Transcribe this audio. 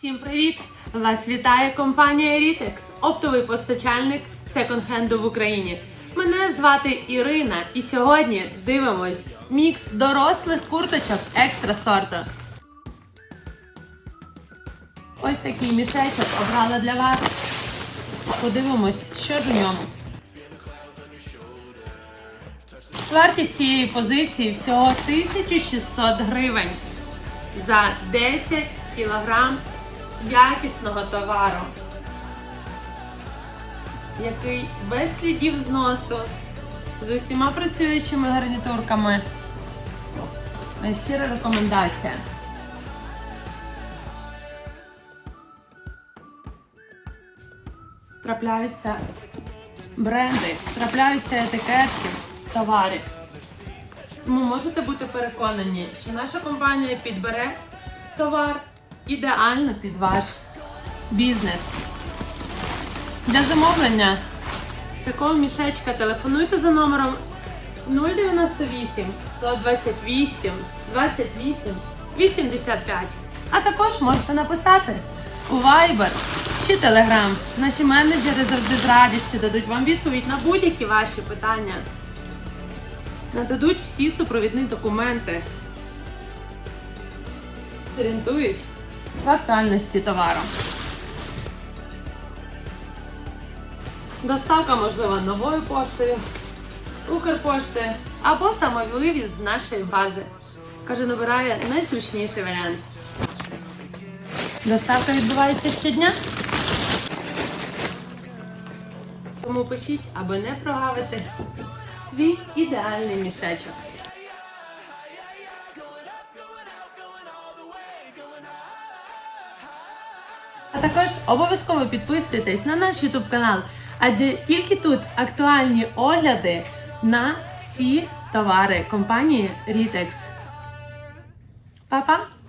Всім привіт! Вас вітає компанія Ritex, оптовий постачальник секонд-хенду в Україні. Мене звати Ірина, і сьогодні дивимось мікс дорослих курточок екстра сорту. Ось такий мішечок обрала для вас. Подивимось, що у ньому. Вартість цієї позиції всього 1600 гривень за 10 кілограм якісного товару, який без слідів зносу, з усіма працюючими гарнітурками. Щира рекомендація. Трапляються бренди, трапляються етикетки товарів. Тому можете бути переконані, що наша компанія підбере товар ідеально під ваш бізнес. Для замовлення такого мішечка телефонуйте за номером 098 128 28 85. А також можете написати у Viber чи Telegram. Наші менеджери завжди з радістю дадуть вам відповідь на будь-які ваші питання. Нададуть всі супровідні документи. Орієнтують в актуальності товару. Доставка можлива новою поштою, Укрпошти або самовивіз з нашої бази. Каже, набирає найзручніший варіант. Доставка відбувається щодня. Тому пишіть, аби не прогавити свій ідеальний мішечок. А також обов'язково підписуйтесь на наш YouTube канал, адже тільки тут актуальні огляди на всі товари компанії Ritex. Па-па!